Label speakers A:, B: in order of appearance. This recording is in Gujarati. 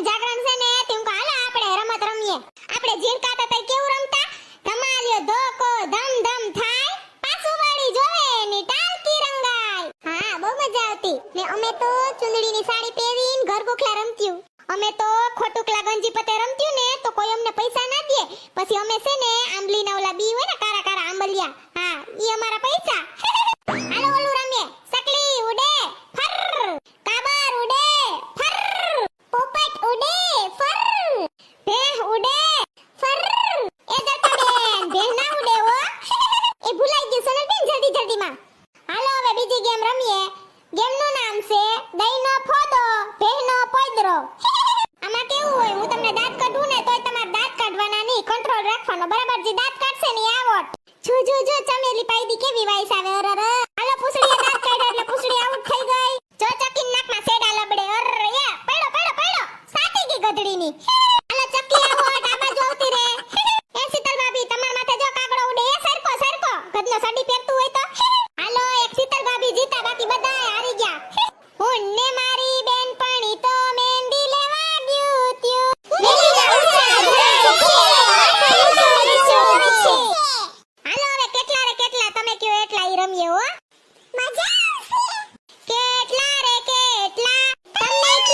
A: નું જાગરણ છે ને, તું કો આપણે રમત રમીએ. આપણે જીણકા હતા તઈ કેવું રમતા? ધમાલ્યો, ધોકો ધમ ધમ થાય, પાછું વાળી જોવે ની ટાલકી રંગાય. હા, બહુ મજા આવતી. ને અમે તો ચુંદડીની સાડી પહેરીને ઘર ગોખલા રમત્યું. અમે તો ખોટુકલા ગંજી પતે રમત્યું ને, તો કોઈ અમને પૈસા ના દે. પછી અમે છે ને આંબલીના ઓલા બી હોય ને, કારા કારા આંબલિયા. હા, ઈ અમારા કરો. આમાં કેવું હોય? હું તમને દાંત કાઢું ને તોય તમારે દાંત કાઢવાના નહીં. કંટ્રોલ રાખવાનો. બરાબર? જે દાંત કાઢશે ને આ વોટ જો જો જો, ચમેલી પાઈદી કેવી વાઈસ આવે? અરે અરે. હાલો પૂછડી દાંત કાઢ્યા એટલે પૂછડી આઉટ થઈ ગઈ. જો ચકી નાકમાં સેડા લબડે અરે યા. પડો પડો પડો. સાટી ગઈ ગધડીની. હાલો, ચકી આ વોટ આ બાજુ આવતી રે એ શીતલ ભાભી, તમારા માથે જો કાગડો ઉડે. એ સરકો સરકો. ગધનો સડી પહેરતું from you.